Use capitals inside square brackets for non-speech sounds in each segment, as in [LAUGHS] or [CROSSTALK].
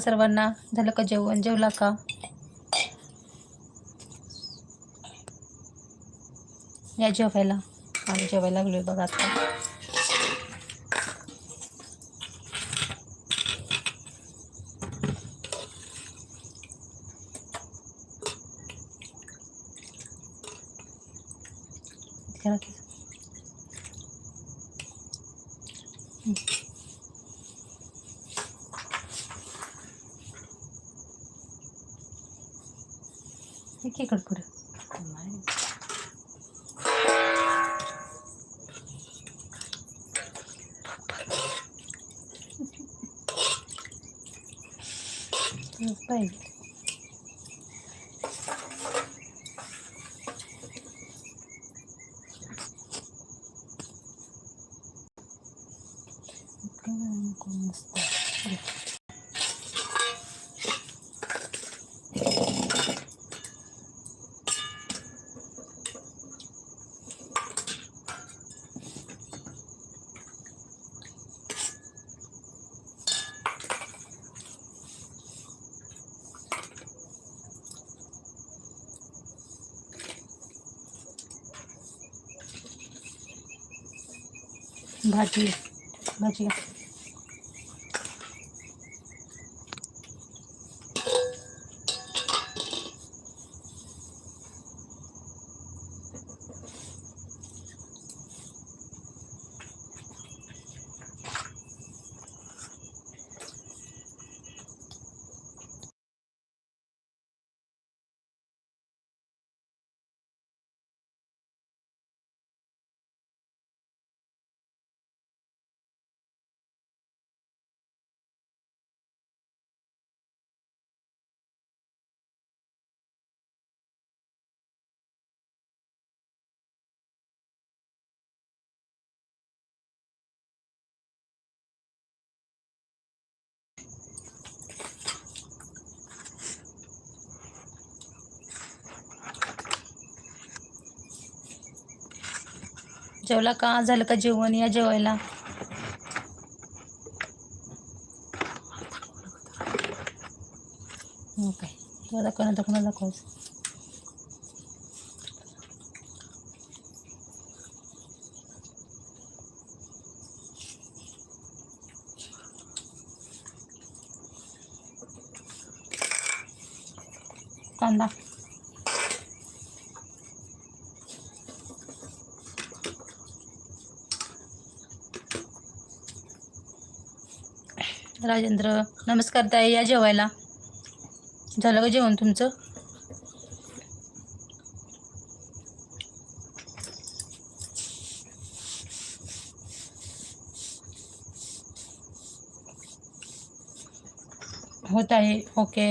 सर्वांना झालं का जेवण? जेवला का? या जेवायला. आम्ही जेवायला लागलोय बघा आता करा की. एक इकडं पुढं तसंच पाहिजे भाजी भाजी. जेवला का? झालं का जेवण या जेवायला? काय? तुला दाखव ना दाखव ना राजेंद्र नमस्कार ताई या जेवायला. झालं का जेवण तुमचं? होत आहे ओके.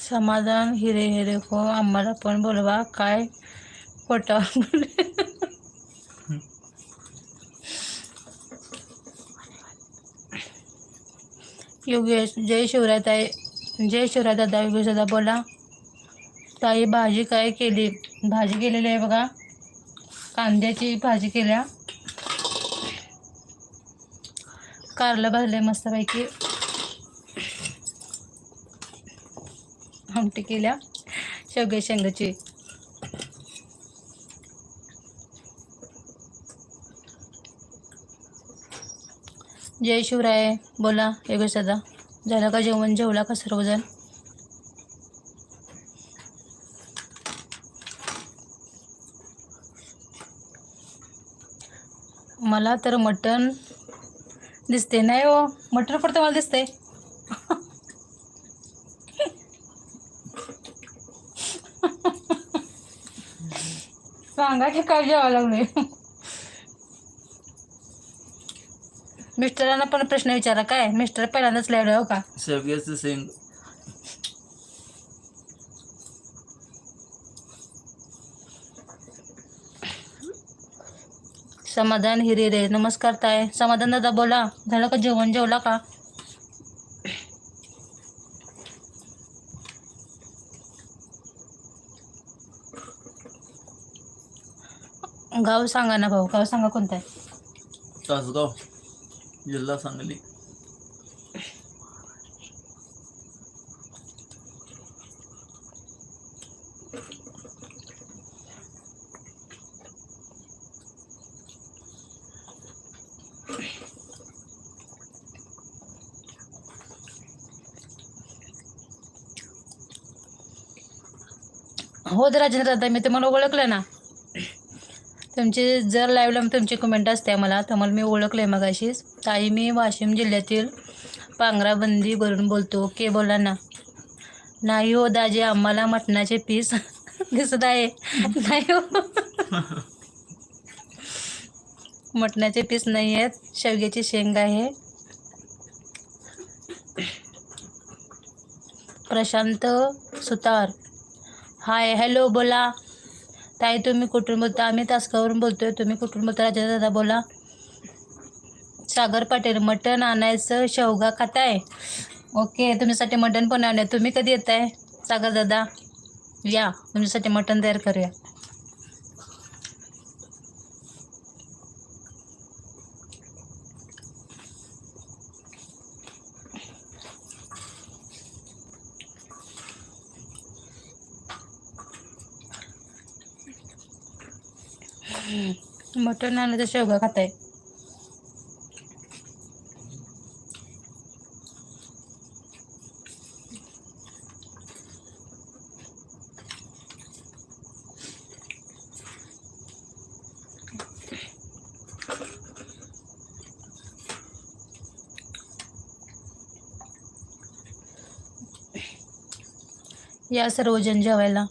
समाधान हिरे हिरे हो आम्हाला पण बोलवा काय पोटावर योगेश जय शिवराय ताई जय शिवराय दादा योगेश दादा बोला. ताई भाजी काय केली? भाजी केलेली आहे बघा. कांद्याची भाजी केल्या. कारलं भाजलं आहे मस्तपैकी. आमटी केल्या. शेवगे शेंगाची. जय शिवराय. बोला योगेश दादा झालं का जेवण? जेवला का सर्वजण? मला तर मटण दिसते नाही हो मटण फक्त मला दिसते सांगा की काय जेवायला लागले मिस्टरांना पण प्रश्न विचारा काय? मिस्टर पहिल्यांदाच लावले हो का? शेवग्याचं शेंग समाधान हिरेरे नमस्कार ताय समाधान दादा बोला. झालं का जेवण? जेवला का? गाव सांगा ना भाऊ. गाव सांगा कोणता आहे? तासगाव. जिल्हा सांगली. हो राजेंद्र दादा मी तुम्हाला ओळखलं ना. तुमची जर लाईव्हला तुमची कमेंट असते मला तर मला मी ओळखलं आहे मगाशीच ताई मी वाशिम जिल्ह्यातील पांगराबंदीवरून बोलतो. के बोला ना. नाही हो दाजी आम्हाला मटणाचे पीस [LAUGHS] दिसत आहे. नाही हो. [LAUGHS] मटणाचे पीस नाही आहेत. शेवग्याची शेंग आहे. प्रशांत सुतार. हाय हॅलो बोला. ताई तुम्ही कुठून बोलता? आम्ही तासगावरून बोलतोय. तुम्ही कुठून बोलता? राजा दादा बोला. सागर पाटील मटण आणायचं शेवगा खाताय. ओके तुमच्यासाठी मटण पण आणूया. तुम्ही कधी येत आहे सागर दादा या. तुमच्यासाठी मटण तयार करूया. मटण आणायचं शेवगा खाताय. या सर्वजण जेवायला.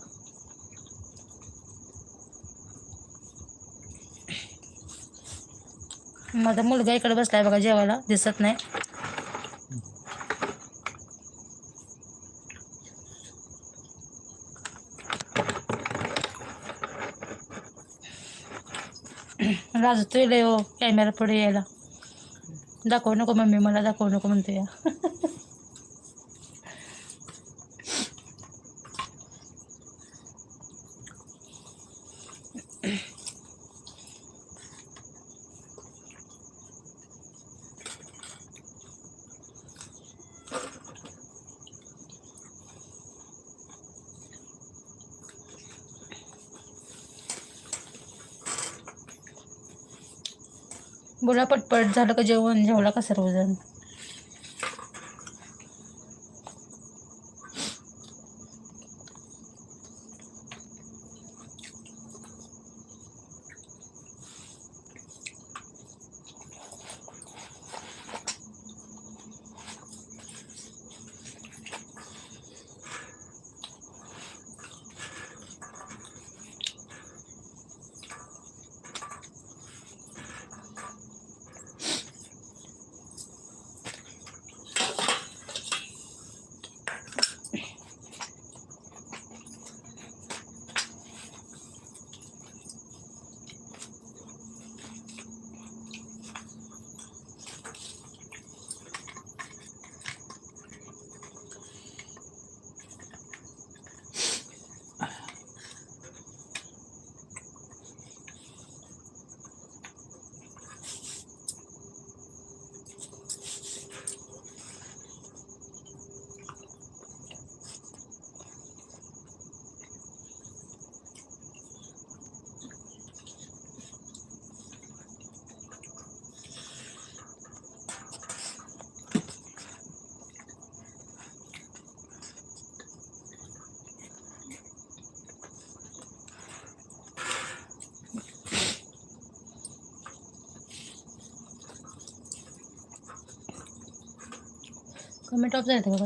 माझा मुलगा इकडे बसलाय बघा जेवायला. दिसत नाही. राजू तू येईल कॅमेरा हो, पुढे यायला. दाखवू नको मम्मी मला दाखवू नको म्हणतो. या बोला पटपट. झालं का जेवण? जेवला का सर्वजण? कमेंट ऑफ जायचं बघा?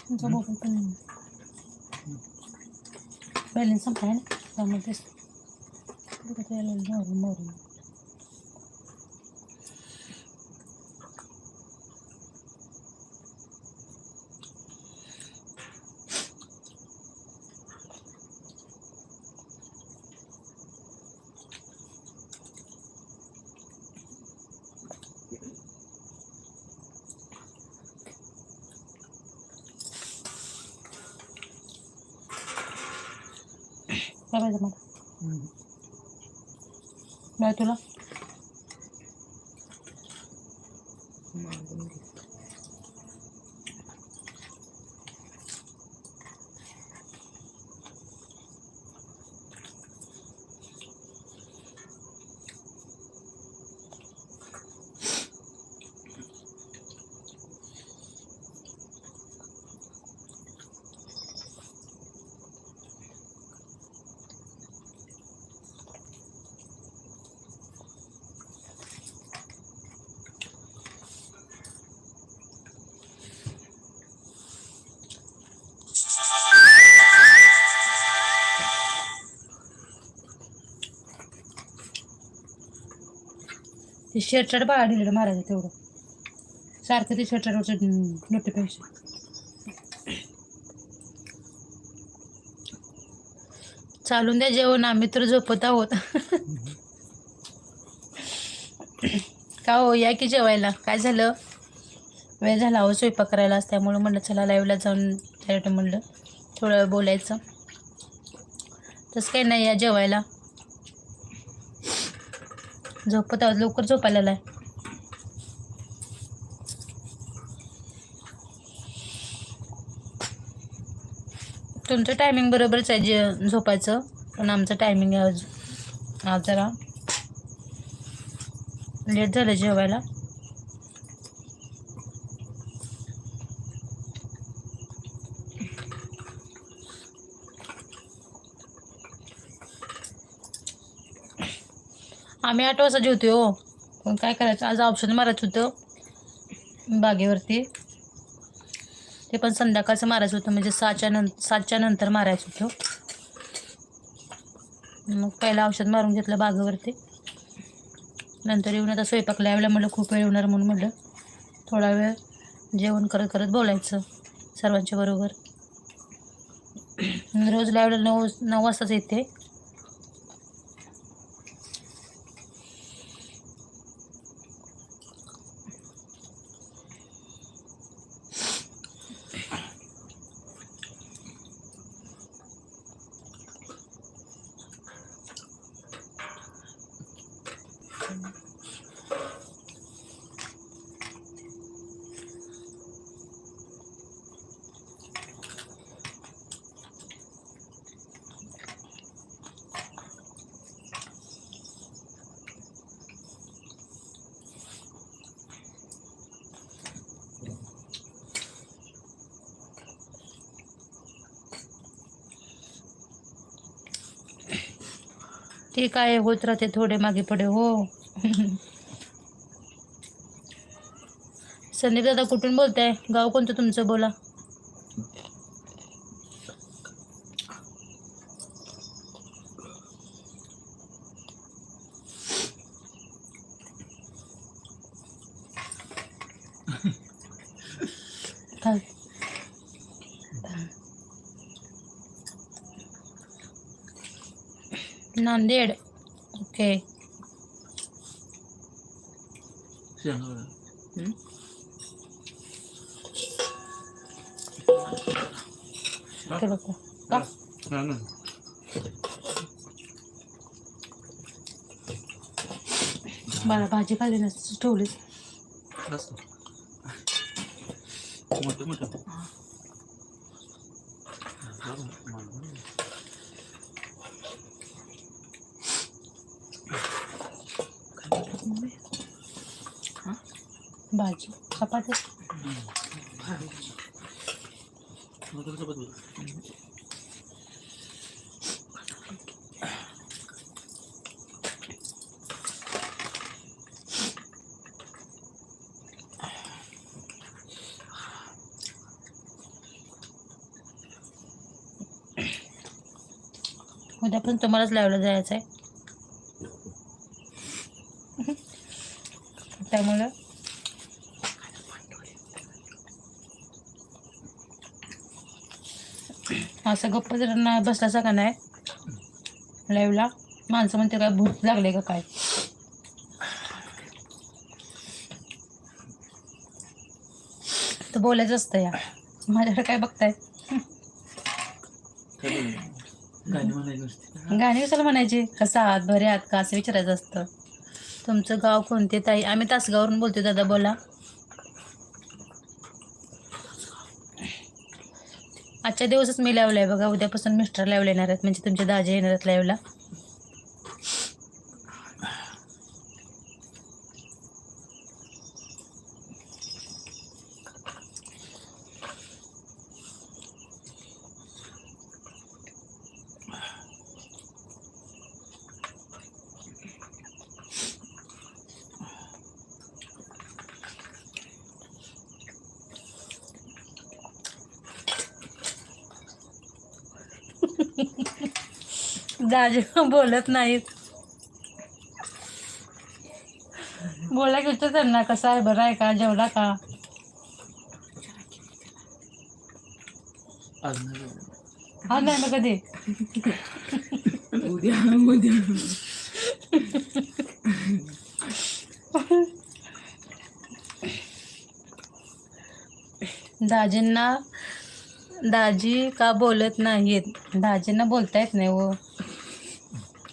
तुमचा मोबाईल पण नाही. बॅलन्स संपला आहे ना त्यामध्ये बघा मोरून मोरून. काय पाहिजे मला? बाय तुला? ते शेरचाट बाळा डिलीट मारायचं तेवढं. सारखं ते शेरचाटवरचं नोटिफिकेशन चालून द्या जेवण आम्ही तर झोपत आहोत. का हो या की जेवायला? काय झालं? वेळ झाला हो स्वयंपाक करायला त्यामुळं म्हणलं चला लाईव्हला जाऊन त्यासाठी म्हणलं थोडं वेळ बोलायचं. तसं काही नाही या जेवायला. झोपत आहोत. लवकर झोपायला लाय. तुमचं टायमिंग बरोबरच आहे जे झोपायचं. पण आमचं टायमिंग आहे आज. आज जरा लेट झालं जेवायला. आम्ही आठ वाजता जेवतो हो. पण काय करायचं? आज औषध मारायचं होतं. बागेवरती. ते पण संध्याकाळचं मारायचं होतं. म्हणजे सातच्या नंतर सातच्या नंतर मारायचं होतं. मग पहिलं औषध मारून घेतलं बागेवरती. नंतर येऊन आता स्वयंपाक लावला म्हटलं खूप वेळ येणार म्हणून म्हटलं. थोडा वेळ जेवण करत करत बोलायचं सर्वांच्या बरोबर. रोज लावलं नऊ नऊ वाजताच येते. ठीक आहे होत राहते थोडे मागे पुढे हो. संदीप दादा कुठून बोलताय? गाव कोणतं तुमचं? बोला. [LAUGHS] नांदेड ओके हम्म? ते बघा. का? हा ना. मला भाजी खाली नसती ठेवलीच असं. मोठं भाजी. चपाती. उद्या पण तुम्हालाच लावलं जायचं आहे त्यामुळं असं गप्प जर नाही बसलासा का नाही? लाईव्हला? माणसं म्हणते काय भूत लागले का काय? तर बोलायचं असतं या. माझ्याकडे काय बघताय? गाणी कशाला म्हणायची? कसं आहात बरे आहात का असं विचारायचं असतं? तुमचं गाव कोणते ताई? आम्ही तासगावरून बोलतो दादा बोला. आजच्या दिवसच मी लावलाय बघा उद्यापासून मिस्टर लावले म्हणजे येणार आहेत म्हणजे तुमचे दाजे येणार आहेत लाईव्हला दाजे बोलत नाहीत. बोला की त्यांना कसा आहे? बरा आहे का? जेवला का. हा नाही मग कधी? उद्या उद्या. दाजींना दाजी का बोलत नाहीत? दाजींना बोलता येत नाही हो.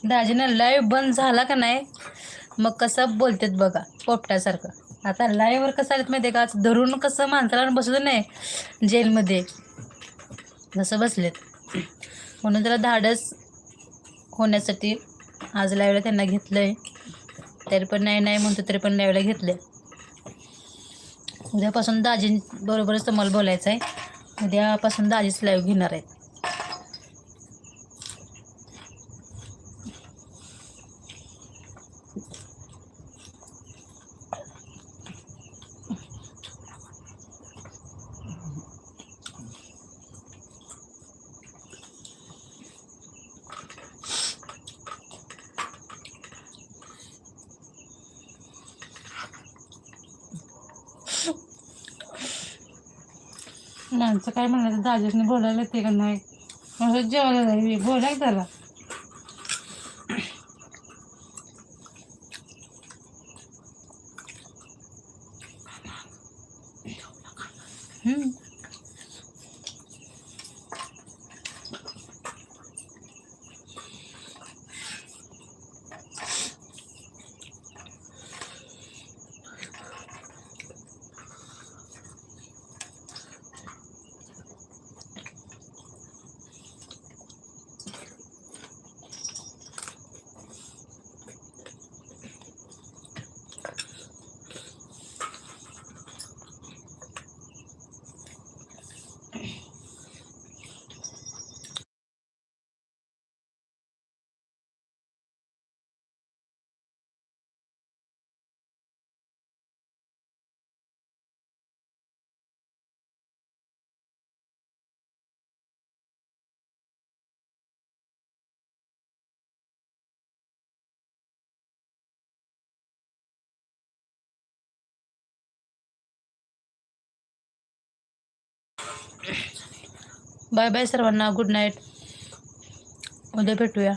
दाजीनं लाईव्ह बंद झाला का नाही? मग कसं बोलतात बघा पोपट्यासारखं आता लाईव्हवर कसं आलेत माहिती आहे का? आज धरून कसं माणसाला बसलो नाही जेलमध्ये. जसं बसलेत. म्हणून त्याला धाडस होण्यासाठी आज लाईव्हला त्यांना घेतलं आहे तरी पण नाही नाही म्हणतो तरी पण लाईव्हला घेतलं आहे उद्यापासून दाजी बरोबरच तुम्हाला बोलायचं आहे उद्यापासून दाजीच लाईव्ह घेणार आहेत. माणसं काय म्हणायचं? दाजीसने बोलायला ते का नाही? असं जेवायला जाईल बोलाय त्याला बाय बाय सर्वांना गुड नाईट. उद्या भेटूया.